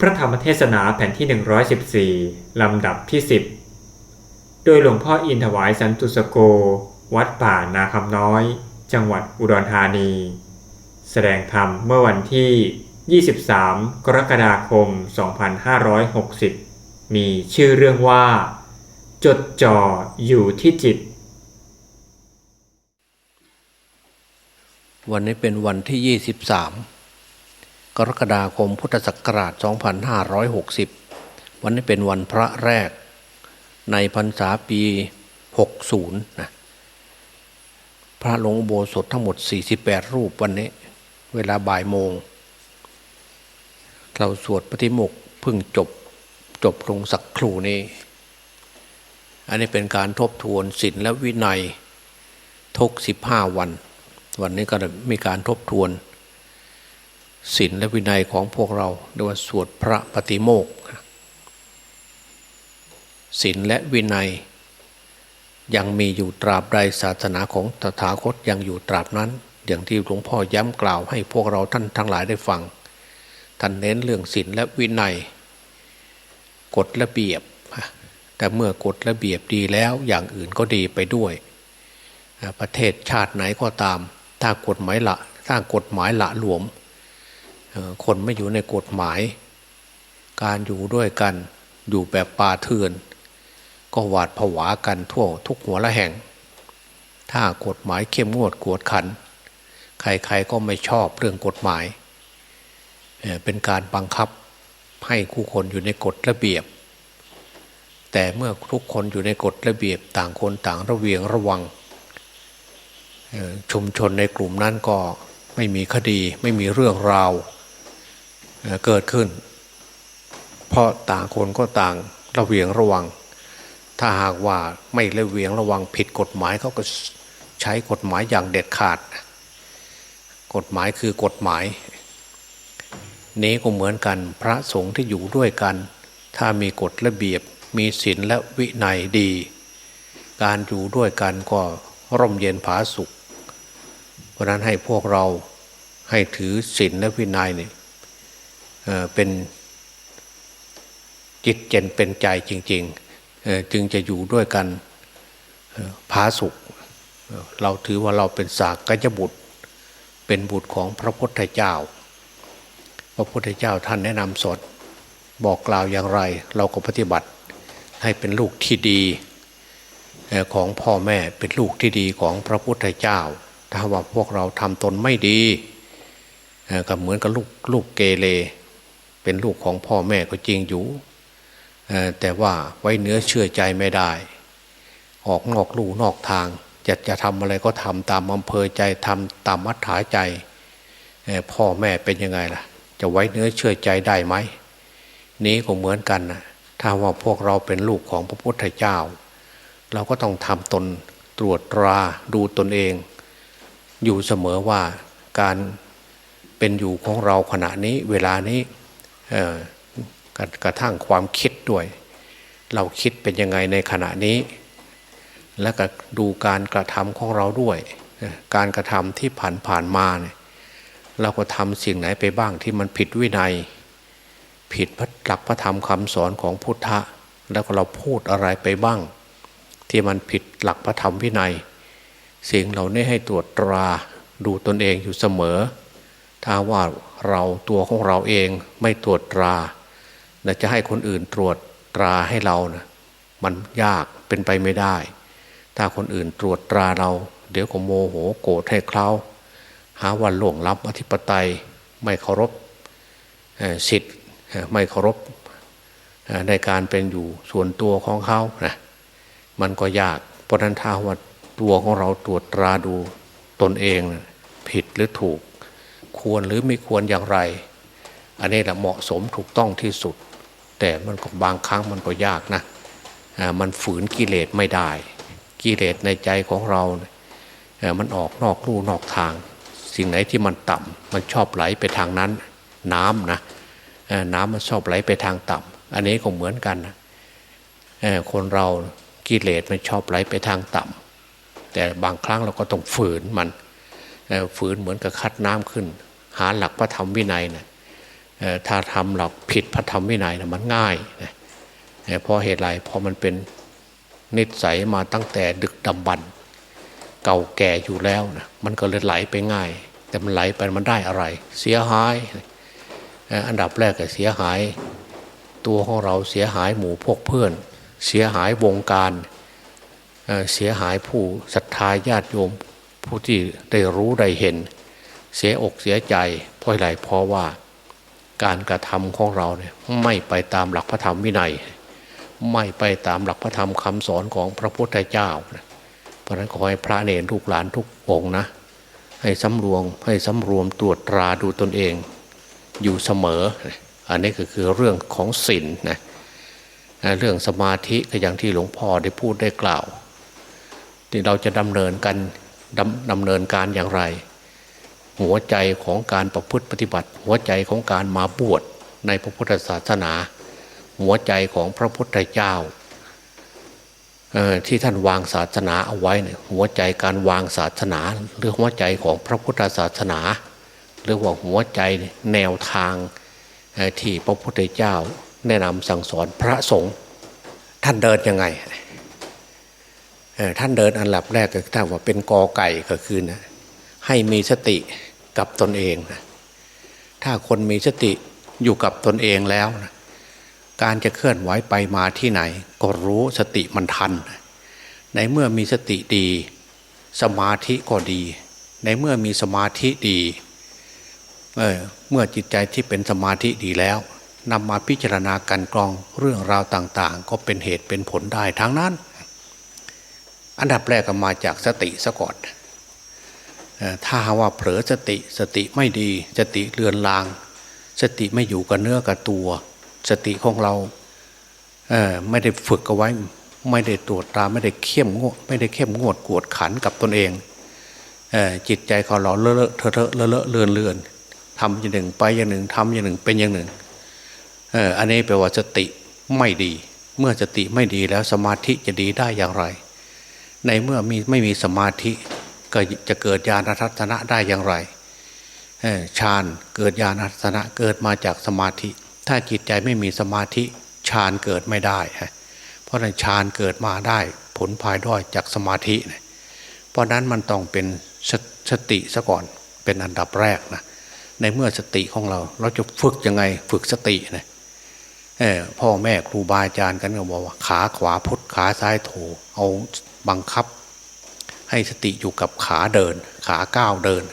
พระธรรมเทศนาแผ่นที่ 114 ลำดับที่ 10 โดยหลวงพ่ออินถวายสันตุสโก วัดป่านาคำน้อย จังหวัดอุดรธานี แสดงธรรมเมื่อวันที่ 23 กรกฎาคม 2560 มีชื่อเรื่องว่า จดจ่ออยู่ที่จิต วันนี้เป็นวันที่ 23 กรกฎาคมพุทธศักราช 2560 วันนี้เป็นวันพระแรกในพรรษาปี 60 นะ พระหลวงอุโบสถทั้งหมด 48 รูปวันนี้ เวลาบ่ายโมง เราสวดปฏิโมกข์เพึ่งจบจบลงสักครู่นี้ อันนี้เป็นการทบทวนศีลและวินัยทุก 15 วัน วันนี้ก็มีการทบทวน ศีลและวินัยของพวกเราเรียกว่าสวดพระปฏิโมกข์ศีลและวินัย ยังมีอยู่ตราบใดศาสนาของตถาคตยังอยู่ตราบนั้น อย่างที่หลวงพ่อย้ำกล่าวให้พวกเราท่านทั้งหลายได้ฟัง ท่านเน้นเรื่องศีลและวินัย กฎระเบียบ แต่เมื่อกฎระเบียบดีแล้วอย่างอื่นก็ดีไปด้วย ประเทศชาติไหนก็ตาม ถ้ากฎหมายละถ้ากฎหมายละหลวม คนไม่อยู่ในกฎหมาย การอยู่ด้วยกันอยู่แบบป่าเถื่อน ก็หวาดผวากันทั่วทุกหัวละแห่ง ถ้ากฎหมายเข้มงวดกวดขัน ใครๆก็ไม่ชอบเรื่องกฎหมาย เป็นการบังคับให้คู่คนอยู่ในกฎระเบียบ แต่เมื่อทุกคนอยู่ในกฎระเบียบต่างคนต่างระเวียงระวัง ชุมชนในกลุ่มนั้นก็ไม่มีคดีไม่มีเรื่องราว เกิดขึ้น เพราะต่างคนก็ต่างระเวียงระวัง ถ้าหากว่าไม่ระเวียงระวังผิดกฎหมายเขาก็ใช้กฎหมายอย่างเด็ดขาด กฎหมายคือกฎหมาย นี้ก็เหมือนกันพระสงฆ์ที่อยู่ด้วยกัน ถ้ามีกฎระเบียบมีศีลและวินัยดี การอยู่ด้วยกันก็ร่มเย็นผาสุข เพราะนั้นให้พวกเราให้ถือศีลและวินัยเนี่ย เป็นจิตเจนเป็นใจจริง ๆ จึงจะอยู่ด้วยกันผาสุข เราถือว่าเราเป็นสากยบุตร เป็นบุตรของพระพุทธเจ้า พระพุทธเจ้าท่านแนะนำสอนบอกกล่าวอย่างไร เราก็ปฏิบัติให้เป็นลูกที่ดีของพ่อแม่เป็นลูกที่ดีของพระพุทธเจ้า ถ้าว่าพวกเราทำตนไม่ดีก็เหมือนกับลูกลูกเกเร เป็นลูกของพ่อแม่ก็จริงอยู่ แต่ว่าไว้เนื้อเชื่อใจไม่ได้ ออกนอกลู่นอกทางจะจะทำอะไรก็ทำตามอำเภอใจทำตามมัธยาใจ พ่อแม่เป็นยังไงล่ะ จะไว้เนื้อเชื่อใจได้ไหม นี้ก็เหมือนกันนะถ้าว่าพวกเราเป็นลูกของพระพุทธเจ้า เราก็ต้องทำตนตรวจตราดูตนเอง อยู่เสมอว่าการเป็นอยู่ของเราขณะนี้เวลานี้ กระทั่งความคิดด้วย เราคิดเป็นยังไงในขณะนี้ และก็ดูการกระทำของเราด้วย การกระทำที่ผ่านผ่านมาเนี่ยเราก็ทำสิ่งไหนไปบ้างที่มันผิดวินัย ผิดหลักพระธรรมคำสอนของพุทธะ แล้วก็เราพูดอะไรไปบ้าง ที่มันผิดหลักพระธรรมวินัย สิ่งเหล่านี้ให้ตรวจตราดูตนเองอยู่เสมอ ถ้าว่า เราตัวของเราเองไม่ตรวจตราจะให้คนอื่นตรวจตราให้เรานะมันยากเป็นไปไม่ได้ ถ้าคนอื่นตรวจตราเรา เดี๋ยวก็โมโหโกรธให้เคล้าหาวันหลวงรับอธิปไตยไม่เคารพสิทธิ์ไม่เคารพในการเป็นอยู่ส่วนตัวของเขานะมันก็ยากเพราะนั้นถ้าว่าตัวของเราตรวจตราดูตนเองผิดหรือถูก ควรหรือไม่ควรอย่างไร อันนี้แหละเหมาะสมถูกต้องที่สุด แต่มันก็บางครั้งมันก็ยากนะมันฝืนกิเลสไม่ได้ กิเลสในใจของเรา มันออกนอกลู่นอกทาง สิ่งไหนที่มันต่ำมันชอบไหลไปทางนั้น น้ำนะน้ำมันชอบไหลไปทางต่ำอันนี้ก็เหมือนกันนะคนเรากิเลสมันชอบไหลไปทางต่ำแต่บางครั้งเราก็ต้องฝืนมันฝืนเหมือนกับคัดน้ำขึ้น หาหลักพระธรรมวินัยนะเอ่อถ้าทำหลักผิดพระธรรมวินัยนะมันง่ายนะเพราะเหตุไรเพราะมันเป็นนิสัยมาตั้งแต่ดึกดำบรรพ์เก่าแก่อยู่แล้วนะมันก็เลยไหลไปง่าย แต่มันไหลไปมันได้อะไร เสียหาย อันดับแรกก็เสียหาย ตัวของเราเสียหายหมู่พวกเพื่อน เสียหายวงการเสียหายผู้ศรัทธาญาติโยมผู้ที่ได้รู้ได้เห็น เสียอกเสียใจเพราะอะไรเพราะว่าการกระทำของเราเนี่ยไม่ไปตามหลักพระธรรมวินัย ไม่ไปตามหลักพระธรรมคำสอนของพระพุทธเจ้า เพราะนั้นขอให้พระเนรลูกหลานทุกองนะ ให้สำรวมให้สำรวมตรวจตราดูตนเอง อยู่เสมอ อันนี้ก็คือเรื่องของศีลนะเรื่องสมาธิก็อย่างที่หลวงพ่อได้พูดได้กล่าวที่เราจะดำเนินกันดำดำเนินการอย่างไร หัวใจของการประพฤติปฏิบัติ หัวใจของการมาบวชในพระพุทธศาสนา หัวใจของพระพุทธเจ้าที่ท่านวางศาสนาเอาไว้เนี่ยหัวใจการวางศาสนาหรือหัวใจของพระพุทธศาสนาหรือว่าหัวใจแนวทางที่พระพุทธเจ้า แนะนำสั่งสอนพระสงฆ์ท่านเดินยังไงท่านเดินอันดับแรกก็ถ้าว่าเป็นกอไก่ก็คือนะให้มีสติ กับตนเองนะถ้าคนมีสติอยู่กับตนเองแล้วนะการจะเคลื่อนไหวไปมาที่ไหน ก็รู้สติมันทัน ในเมื่อมีสติดี สมาธิก็ดี ในเมื่อมีสมาธิดีเเมื่อจิตใจที่เป็นสมาธิดีแล้วนำมาพิจารณากันกรองเรื่องราวต่าง ๆ ก็เป็นเหตุเป็นผลได้ทั้งนั้น อันดับแรกก็มาจากสติซะก่อน ถ้าว่าเผลอสติสติไม่ดี สติเลือนลาง สติไม่อยู่กับเนื้อกับตัว สติของเราเไม่ได้ฝึกเอาไว้ ไม่ได้ตรวจตาไม่ได้เข้มงวดไม่ได้เข้มงวดกวดขันกับตนเองเอจิตใจเขาหลอเลอะเลอะเทอะเทอะเลอะเลอะเลือนเลือนทำอย่างหนึ่งไปอย่างหนึ่งทำอย่างหนึ่งเป็นอย่างหนึ่งเออันนี้แปลว่าสติไม่ดี เมื่อสติไม่ดีแล้วสมาธิจะดีได้อย่างไร ในเมื่อมีไม่มีสมาธิ ก็จะเกิดญาณทัศนะได้อย่างไรฌานเกิดญาณทัศนะเกิดมาจากสมาธิ ถ้าจิตใจไม่มีสมาธิฌานเกิดไม่ได้เพราะฉะนั้นฌานเกิดมาได้ผลภายด้อยจากสมาธิ เพราะนั้นมันต้องเป็นสสติซะก่อนเป็นอันดับแรกนะในเมื่อสติของเรา เราจะฝึกยังไงฝึกสตินะพ่อแม่ครูบาอาจารย์กันก็บอกว่าขาขวาพุทธขาซ้ายโถเอาบังคับ ให้สติอยู่กับขาเดิน ขาก้าวเดิน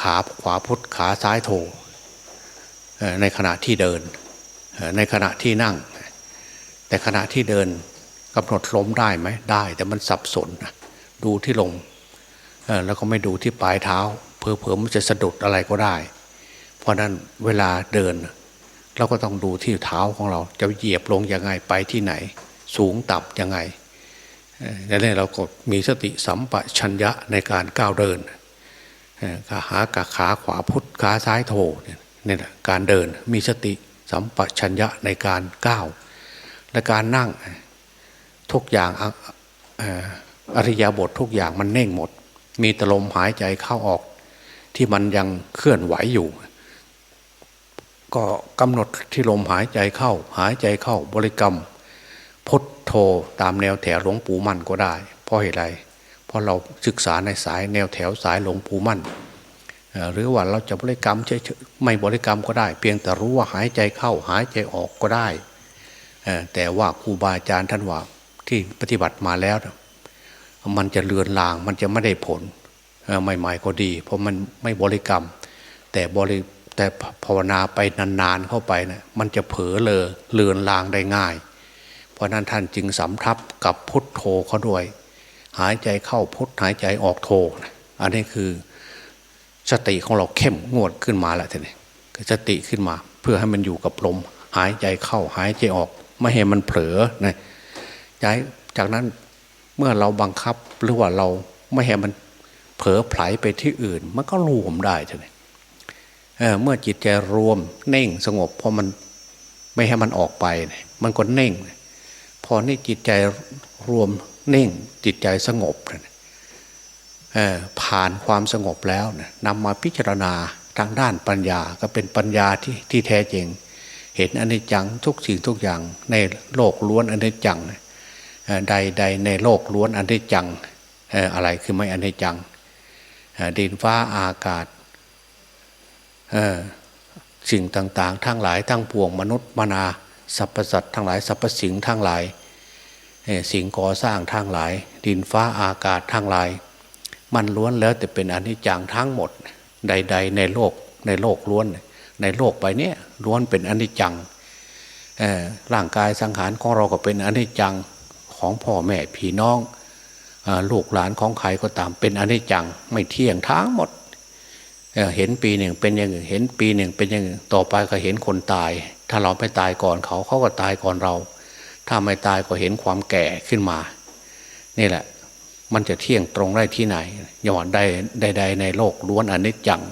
ขาขวาพุทธขาซ้ายโถในขณะที่เดิน ในขณะที่นั่ง แต่ขณะที่เดินกำหนดล้มได้ไหมได้ แต่มันสับสนดูที่ลมแล้วก็ไม่ดูที่ปลายเท้า เพอเพอๆมันจะสะดุดอะไรก็ได้ เพราะนั้นเวลาเดิน เราก็ต้องดูที่เท้าของเรา จะเหยียบลงยังไงไปที่ไหน สูงต่ำยังไง ดังนั้เราก็มีสติสัมปชัญญะในการก้าวเดินขาหากขาขวาพุทธขาซ้ายโถเนี่ยนี่แหละการเดินมีสติสัมปชัญญะในการก้าวและการนั่งทุกอย่างอริยบททุกอย่างมันเน่งหมด มีตลมหายใจเข้าออก ที่มันยังเคลื่อนไหวอยู่ ก็กำหนดที่ลมหายใจเข้า หายใจเข้าบริกรรม พุทโธตามแนวแถวหลวงปู่มั่นก็ได้ เพราะเหตุไร เพราะเราศึกษาในสายแนวแถวสายหลวงปู่มั่น หรือว่าเราจะบริกรรมเฉยๆไม่บริกรรมก็ได้ เพียงแต่รู้ว่าหายใจเข้าหายใจออกก็ได้ แต่ว่าครูบาอาจารย์ท่านว่าที่ปฏิบัติมาแล้ว มันจะเลือนลางมันจะไม่ได้ผลใหม่ๆก็ดี เพราะมันไม่บริกรรม แต่บริแต่ภาวนาไปนานๆเข้าไปนะมันจะเผลอเลอเลือนลางได้ง่าย ราะนั้นท่านจึงสำทับกับพุทโธเขาด้วย หายใจเข้าพุทหายใจออกโธนะอันนี้คือสติของเราเข้มงวดขึ้นมาแล้วทีนี้สติขึ้นมา เพื่อให้มันอยู่กับลมหายใจเข้าหายใจออก ไม่ให้มันเผลอนะย้ายจากนั้นเมื่อเราบังคับหรือว่าเราไม่ให้มันเผลอไผลไปที่อื่น มันก็รวมได้ทีนี้เเมื่อจิตใจรวมเน่งสงบพอมันไม่ให้มันออกไป มันก็เน่ง พอนี่จิตใจรวมนิ่งจิตใจสงบผ่านความสงบแล้วนำมาพิจารณาทางด้านปัญญาก็เป็นปัญญาที่ที่แท้จริง เห็นอนิจจังทุกสิ่งทุกอย่างในโลกล้วนอนิจจังใดใดในโลกล้วนอนิจจังอะไรคือไม่อนิจจังดินฟ้าอากาศสิ่งต่างๆ ทั้งหลายทั้งปวงมนุษย์มนา สรรพสัตว์ทั้งหลายสรรพสิ่งทั้งหลายสิ่งก่อสร้างทั้งหลาย ดินฟ้าอากาศทั้งหลาย มันล้วนแล้วแต่เป็นอนิจจังทั้งหมด ใด ๆ ในโลกในโลกล้วน ในโลกไปเนี้ยล้วนเป็นอนิจจังร่างกายสังขารของเราก็เป็นอนิจจังของพ่อแม่พี่น้องลูกหลานของใครก็ตามเป็นอนิจจังไม่เที่ยงทั้งหมด เห็นปีหนึ่งเป็นอย่างอื่นเห็นปีหนึ่งเป็นอย่างอื่นต่อไปก็เห็นคนตาย ถ้าเราไม่ตายก่อนเขาเขาก็ตายก่อนเรา ถ้าไม่ตายก็เห็นความแก่ขึ้นมา นี่แหละ มันจะเที่ยงตรงได้ที่ไหนย่างว่าใดใดๆในโลกล้วนอนิจจัง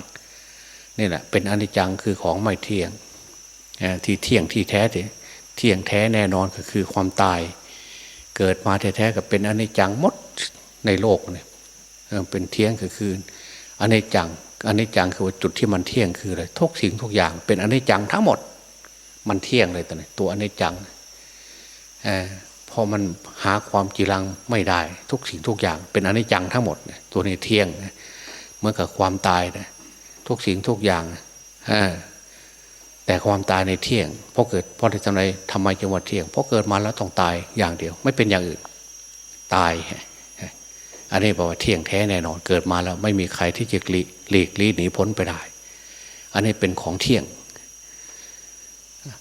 นี่แหละเป็นอนิจจังคือของไม่เที่ยงที่เที่ยงที่แท้ที่เที่ยงแท้แน่นอนก็คือความตาย เกิดมาแท้ๆก็เป็นอนิจจังหมดในโลกเนี่ยเออเป็นเที่ยงก็คืออนิจจัง อนิจจังคือว่าจุดที่มันเที่ยงคืออะไรทุกสิ่งทุกอย่าง เป็นอนิจจังทั้งหมด มันเที่ยงเลยตัวนี้ตัวอนิจจังอพอมันหาความจีรังไม่ได้ ทุกสิ่งทุกอย่าง เป็นอนิจจังทั้งหมดตัวนี้เที่ยงเมื่อกับความตายนะทุกสิ่งทุกอย่างแต่ความตายในเที่ยงเพราะเกิดเพราะทำไมทำไมจึงว่าเที่ยงเพราะเกิดมาแล้วต้องตายอย่างเดียว ไม่เป็นอย่างอื่น ตาย อันนี้บอกว่าเที่ยงแท้แน่นอน เกิดมาแล้วไม่มีใครที่จะหลีกหลีกลี่หนีพ้นไปได้ อันนี้เป็นของเที่ยง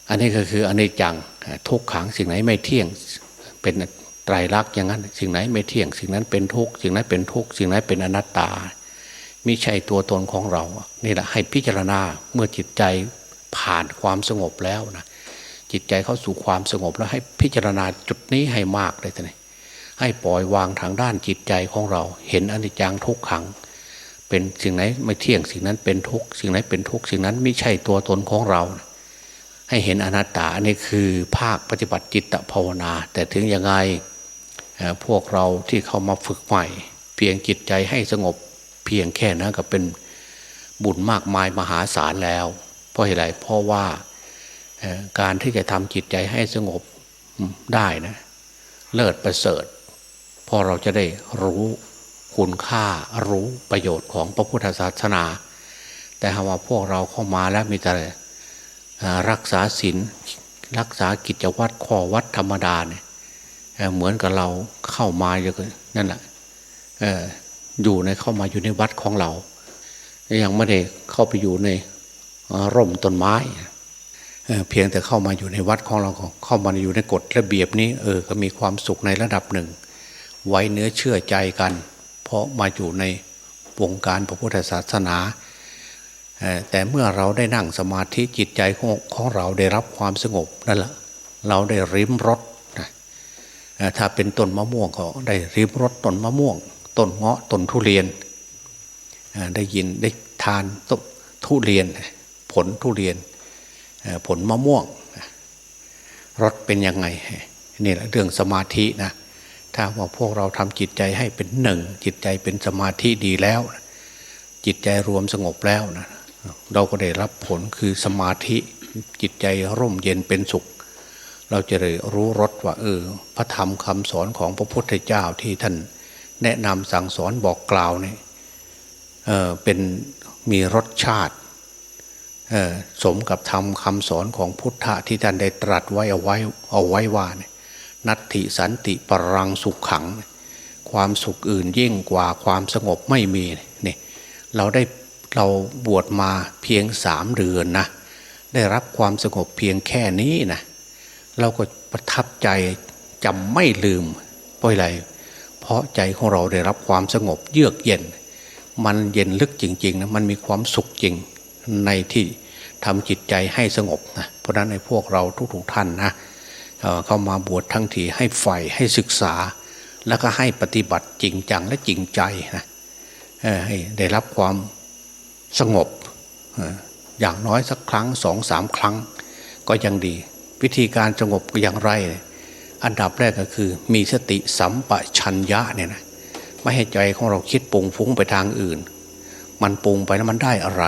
อันนี้ก็คืออันนี้จังทุกขังสิ่งไหนไม่เที่ยงเป็นไตรลักษณ์อย่างนั้น สิ่งไหนไม่เที่ยง สิ่งนั้นเป็นทุกสิ่งนั้นเป็นทุกสิ่งนั้นเป็นอนัตตามิใช่ตัวตนของเรา นี่แหละให้พิจารณาเมื่อจิตใจผ่านความสงบแล้วนะจิตใจเข้าสู่ความสงบแล้วให้พิจารณาจุดนี้ให้มากเลยท่าน ให้ปล่อยวางทางด้านจิตใจของเรา เห็นอนิจจังทุกขัง เป็นสิ่งไหนไม่เที่ยงสิ่งนั้นเป็นทุกสิ่งไหนเป็นทุกสิ่งนั้นไม่ใช่ตัวตนของเรา ให้เห็นอนัตตาอันนี้คือภาคปฏิบัติจิตภาวนา แต่ถึงยังไงพวกเราที่เข้ามาฝึกใหม่ เพียงจิตใจให้สงบเพียงแค่นั้นก็เป็นบุญมากมายมหาศาลแล้ว เพราะอะไรเพราะว่าการที่จะทำจิตใจให้สงบได้นะ เลิศประเสริฐ พอเราจะได้รู้คุณค่ารู้ประโยชน์ของพระพุทธศาสนา แต่หากว่าพวกเราเข้ามาแล้วมีแต่รักษาศีลรักษากิจวัตรข้อวัดธรรมดาเนี่ยเเหมือนกับเราเข้ามาอย่นั่นแหละอออยู่ในเข้ามาอยู่ในวัดของเรา ยังไม่ได้เข้าไปอยู่ในร่มต้นไม้เเพียงแต่เข้ามาอยู่ในวัดของเราเข้ามาอยู่ในกฎระเบียบนี้เออก็มีความสุขในระดับหนึ่ง ไว้เนื้อเชื่อใจกัน เพราะมาอยู่ในวงการพระพุทธศาสนา แต่เมื่อเราได้นั่งสมาธิจิตใจของของเราได้รับความสงบนั่นแหละเราได้ริมรสถ้าเป็นต้นมะม่วงก็ได้ริมรสต้นมะม่วงต้นเงาะต้นทุเรียนได้ยินได้ทานต้นทุเรียน ผลทุเรียนผลมะม่วงรสเป็นยังไงนี่แหละเรื่องสมาธินะ ถ้าว่าพวกเราทำจิตใจให้เป็นหนึ่ง จิตใจเป็นสมาธิดีแล้ว จิตใจรวมสงบแล้วนะเราก็ได้รับผลคือสมาธิจิตใจร่มเย็นเป็นสุข เราจะได้รู้รสว่าเออพระธรรมคำสอนของพระพุทธเจ้าที่ท่านแนะนำสั่งสอนบอกกล่าวเนี่ยเออเป็นมีรสชาติสมกับธรรมคำสอนของพุทธะที่ท่านได้ตรัสไว้เอาไว้เอาไว้ว่าเนี่ย นัตถิสันติปรังสุขขัง ความสุขอื่นยิ่งกว่าความสงบไม่มีนี่เราได้เราบวชมาเพียงสามเดือนนะได้รับความสงบเพียงแค่นี้นะเราก็ประทับใจจำไม่ลืมเพราะอะไรเพราะใจของเราได้รับความสงบเยือกเย็น มันเย็นลึกจริงๆนะมันมีความสุขจริงในที่ทำจิตใจให้สงบนะเพราะฉะนั้นในพวกเราทุกๆท่านนะ เข้ามาบวชทั้งทีให้ใฝ่ให้ศึกษา แล้วก็ให้ปฏิบัติจริงจังและจริงใจนะให้ได้รับความสงบอย่างน้อยสักครั้งสองสามครั้ง ก็ยังดี วิธีการสงบอย่างไร อันดับแรกก็คือ มีสติสัมปชัญญะเนี่ยนะไม่ให้ใจของเราคิดปุงฟุ้งไปทางอื่น มันปุงไปแล้วมันได้อะไร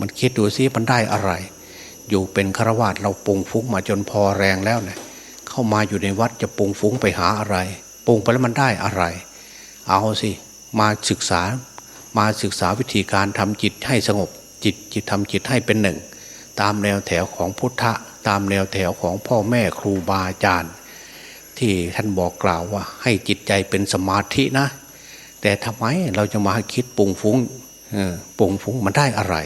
มันคิดดูซิมันได้อะไร อยู่เป็นฆราวาสเราปุงฟุ้งมาจนพอแรงแล้วเนี่ย เข้ามาอยู่ในวัดจะปรุงฟุ้งไปหาอะไรปรุงไปแล้วมันได้อะไร เอาสิมาศึกษามาศึกษาวิธีการทำจิตให้สงบจิตจิตทำจิตให้เป็นหนึ่ง ตามแนวแถวของพุทธะ ตามแนวแถวของพ่อแม่ครูบาอาจารย์ ที่ท่านบอกกล่าวว่าให้จิตใจเป็นสมาธินะ แต่ทำไมเราจะมาคิดปรุงฟุ้งปรุงฟุ้งมันได้อะไร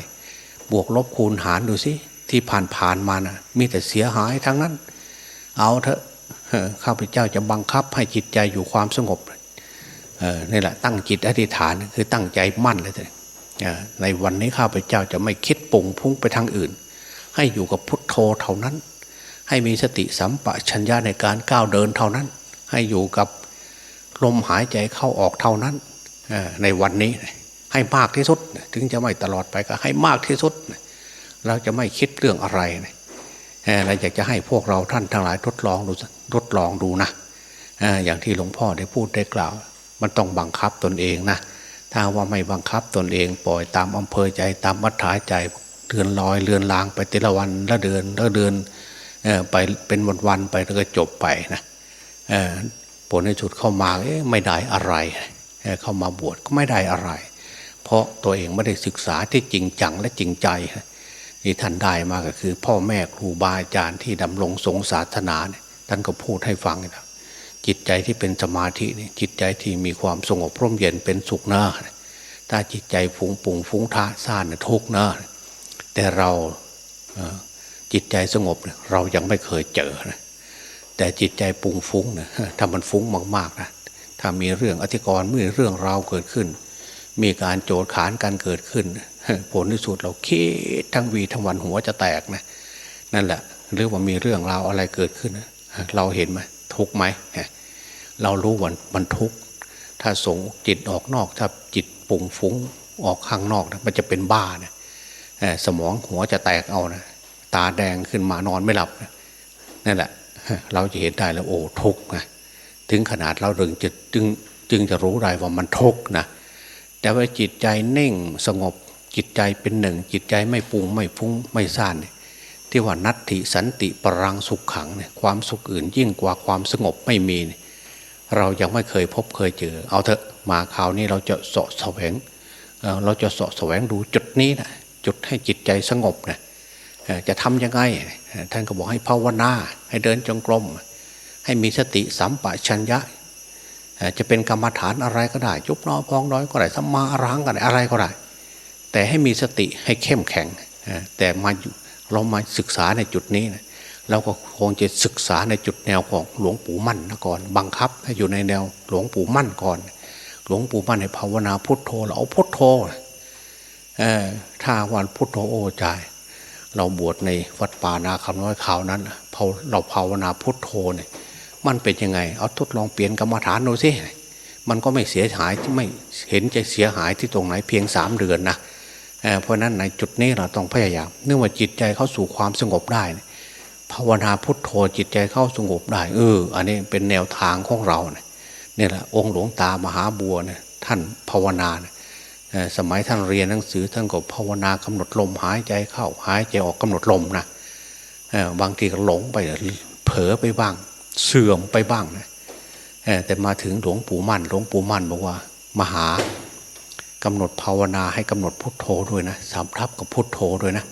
บวกลบคูณหารดูสิที่ผ่านผ่านมานะมีแต่เสียหายทั้งนั้น เอาเถอะเข้าพเจ้าจะบังคับให้จิตใจอยู่ความสงบเนี่แหละตั้งจิตอธิษฐานคือตั้งใจมั่นเลยเถอในวันนี้ข้าพเจ้าจะไม่คิดปรุงฟุ้งไปทางอื่น ให้อยู่กับพุทโธเท่านั้น ให้มีสติสัมปชัญญะในการก้าวเดินเท่านั้น ให้อยู่กับลมหายใจเข้าออกเท่านั้นในวันนี้ให้มากที่สุด ถึงจะไม่ตลอดไปก็ให้มากที่สุดเราจะไม่คิดเรื่องอะไรเออ เราอยากจะให้พวกเราท่านทั้งหลายทดลองดูทดลองดูนะอย่างที่หลวงพ่อได้พูดได้กล่าว มันต้องบังคับตนเองนะถ้าว่าไม่บังคับตนเองปล่อยตามอำเภอใจตามมัธยาใจเดือนลอยเลือนลางไปแต่ละวันละเดือนละเดือนอไปเป็นวันๆไปแล้วก็จบไปนะผลในสุดเข้ามาไม่ได้อะไรเเข้ามาบวชก็ไม่ได้อะไร เพราะตัวเองไม่ได้ศึกษาที่จริงจังและจริงใจ ที่ท่านได้มาก็คือ พ่อแม่ครูบาอาจารย์ที่ดำรงสงศาสนาเนี่ยท่านก็พูดให้ฟังนะจิตใจที่เป็นสมาธินี่จิตใจที่มีความสงบร่มเย็นเป็นสุขเนอะถ้าจิตใจฟุ้งปุ่งฟุ้งท่าซ่านเนี่ยทุกเนอะแต่เราจิตใจสงบเนี่ยเรายังไม่เคยเจอนะแต่จิตใจปุงฟุ้งนะถ้ามันฟุ้งมากๆนะถ้ามีเรื่องอธิกรณ์มีเรื่องราวเกิดขึ้น มีการโจดขานกันเกิดขึ้น ผลที่สุดเราคิดทั้งวีทั้งวันหัวจะแตกนะนั่นแหละหรือว่ามีเรื่องราวอะไรเกิดขึ้น เราเห็นไหมทุกไหมเรารู้วันมันทุกถ้าสงจิตออกนอก ถ้าจิตปุ่งฟุ้งออกข้างนอกนะมันจะเป็นบ้านะเอ่อสมองหัวจะแตกเอานะตาแดงขึ้นมานอนไม่หลับนะนั่นแหละ เราจะเห็นได้แล้วโอ้ทุกนะถึงขนาดเราถึงจะจึงจึงจะรู้ได้ว่ามันทุกนะแต่ว่าจิตใจเน่งสงบ จิตใจเป็นหนึ่ง จิตใจไม่ปุงไม่ฟุ้งไม่ซ่านเนี่ยที่ว่านัตติสันติปรังสุขขังเนี่ยความสุขอื่นยิ่งกว่าความสงบไม่มีเนี่ยเรายังไม่เคยพบเคยเจอ เอาเถอะมาคราวนี้เราจะสาะแสวงเเราจะสาะแสวงดูจุดนี้นะจุดให้จิตใจสงบนะเอ่อจะทำยังไง ท่านก็บอกให้ภาวนา ให้เดินจงกรม ให้มีสติสัมปชัญญะ จะเป็นกรรมฐานอะไรก็ได้ยุบน้อยพองน้อยก็ได้สัมมาอรังก็ได้อะไรก็ได้ แต่ให้มีสติให้เข้มแข็ง แต่มาเรามาศึกษาในจุดนี้นะเราก็คงจะศึกษาในจุดแนวของหลวงปู่มั่นนะก่อน บังคับให้อยู่ในแนวหลวงปู่มั่นก่อน หลวงปู่มั่นให้ภาวนาพุทโธเราเอาพุทโธถ้าวันพุทโธโอ้ใจเราบวชในวัดป่านาคำน้อยข่าวนั้นเราภาวนาพุทโธเนี่ยมันเป็นยังไง เอาทดลองเปลี่ยนกรรมฐานดูสิมันก็ไม่เสียหายที่ไม่เห็นจะเสียหายที่ตรงไหนเพียงสามเดือนนะ เพราะนั้นในจุดนี้เราต้องพยายาม เนื่องว่าจิตใจเข้าสู่ความสงบได้ ภาวนาพุทโธจิตใจเข้าสงบได้ เออ อันนี้เป็นแนวทางของเราเนี่ยนี่แหละองค์หลวงตามหาบัวเนี่ยท่านภาวนาสมัยท่านเรียนหนังสือท่านก็ภาวนากำหนดลมหายใจเข้าหายใจออกกำหนดลมนะบางทีก็หลงไปเผลอไปบ้าง เสื่อมไปบ้างนะแต่มาถึงหลวงปู่มั่นหลวงปู่มั่นบอกว่า มหา กำหนดภาวนาให้กำหนดพุทโธด้วยนะสามทับกับพุทโธด้วยนะ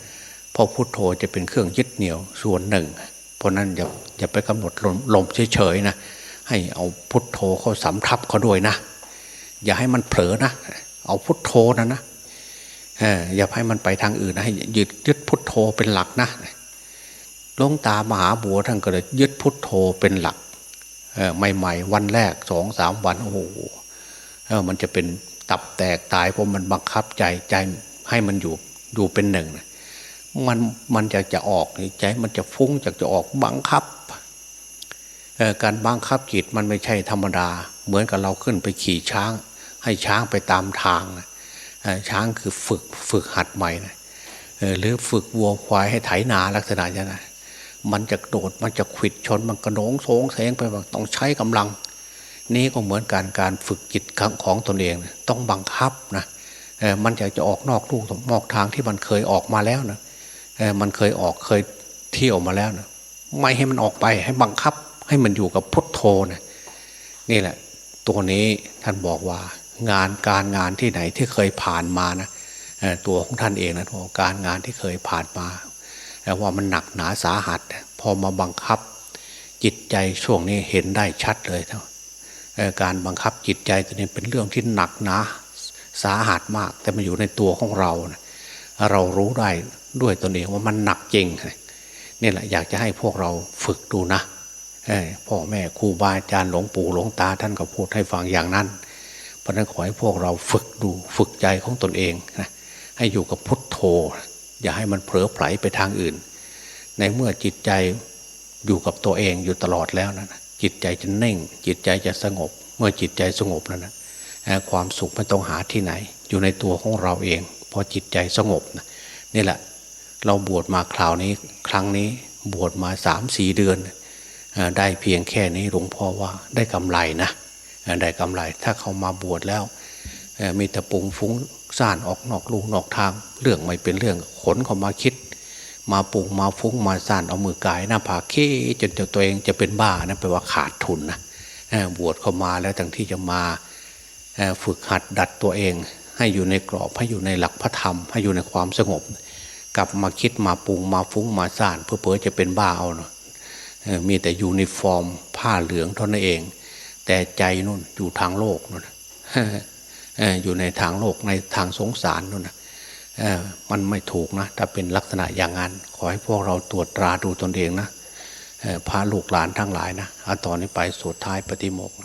เพราะพุทโธจะเป็นเครื่องยึดเหนี่ยวส่วนหนึ่ง เพราะนั้นอย่าอย่าไปกำหนดลมลมเฉยๆนะให้เอาพุทโธเข้าสามทับเขาด้วยนะ อย่าให้มันเผลอนะ เอาพุทโธนะนะเอออย่าให้มันไปทางอื่นนะให้ยึดยึดพุทโธเป็นหลักนะหลวงตามหาบัวท่านก็เลยยึดพุทโธเป็นหลักเออใหม่ ๆ วันแรกสองสามวันโอ้โหมันจะเป็น ตับแตกตายเพราะมันบังคับใจใจให้มันอยู่อยู่เป็นหนึ่งนะมันมันจะจะออกใจมันจะฟุ้งจากจะออกบังคับการบังคับจิตมันไม่ใช่ธรรมดา เหมือนกับเราขึ้นไปขี่ช้าง ให้ช้างไปตามทางนะช้างคือฝึกฝึกหัดใหม่นะหรือฝึกวัวควายให้ไถนาลักษณะอย่างนั้นมันจะโดดมันจะขวิดชนมันกระโดงโสงเสงไปแบบต้องใช้กำลัง นี่ก็เหมือนการการฝึกจิตของตนเองนะต้องบังคับนะมันอยากจะออกนอกลูกนอกทางที่มันเคยออกมาแล้วนะมันเคยออกเคยเที่ยวมาแล้วนะไม่ให้มันออกไปให้บังคับให้มันอยู่กับพุทโธนะนี่แหละ ตัวนี้ท่านบอกว่างานการงานที่ไหนที่เคยผ่านมานะตัวของท่านเองนะบอกการงานที่เคยผ่านมาแต่ว่ามันหนักหนาสาหัส พอมาบังคับ จิตใจช่วงนี้เห็นได้ชัดเลยเอ่อ การบังคับจิตใจตัวนี้เป็นเรื่องที่หนักหนาสาหัสมาก แต่มันอยู่ในตัวของเรานะเรารู้ได้ด้วยตนเองว่ามันหนักจริงนี่แหละอยากจะให้พวกเราฝึกดูนะพ่อแม่ครูบาอาจารย์หลวงปู่หลวงตาท่านก็พูดให้ฟังอย่างนั้น เพราะฉะนั้นขอให้พวกเราฝึกดูฝึกใจของตนเองนะให้อยู่กับพุทโธ อย่าให้มันเผลอไผลไปทางอื่น ในเมื่อจิตใจอยู่กับตัวเองอยู่ตลอดแล้วนะ จิตใจจะเน่ง จิตใจจะสงบ เมื่อจิตใจสงบแล้วนะความสุขไม่ต้องหาที่ไหน อยู่ในตัวของเราเอง พอจิตใจสงบนะนี่แหละ เราบวชมาคราวนี้ ครั้งนี้บวชมาสามสี่เดือน ได้เพียงแค่นี้หลวงพ่อว่าได้กำไรนะได้กำไรถ้าเขามาบวชแล้วมีแต่ปุงฟุ้งซ่านออกนอกลูนอกทาง เรื่องไม่เป็นเรื่องขนเขามาคิด มาปรุงมาฟุ้งมาซ่านเอามือกายหน้าผากขี้จนตัวเองจะเป็นบ้านะแปลว่าขาดทุนนะบวชเข้ามาแล้วทั้งที่จะมาฝึกหัดดัดตัวเอง ให้อยู่ในกรอบให้อยู่ในหลักพระธรรม ให้อยู่ในความสงบ กลับมาคิดมาปรุงมาฟุ้งมาซ่านเพื่อเพื่อจะเป็นบ้าเอาเนาะมีแต่ยูนิฟอร์ม ผ้าเหลืองเท่านั้นเอง แต่ใจนู่นอยู่ทางโลกนู่นอยู่ในทางโลกในทางสงสารนู่นนะ มันไม่ถูกนะถ้าเป็นลักษณะอย่างนั้น ขอให้พวกเราตรวจตราดูตนเองนะพาลูกหลานทั้งหลายนะเอาตอนนี้ไปสุดท้ายปฏิโมกข์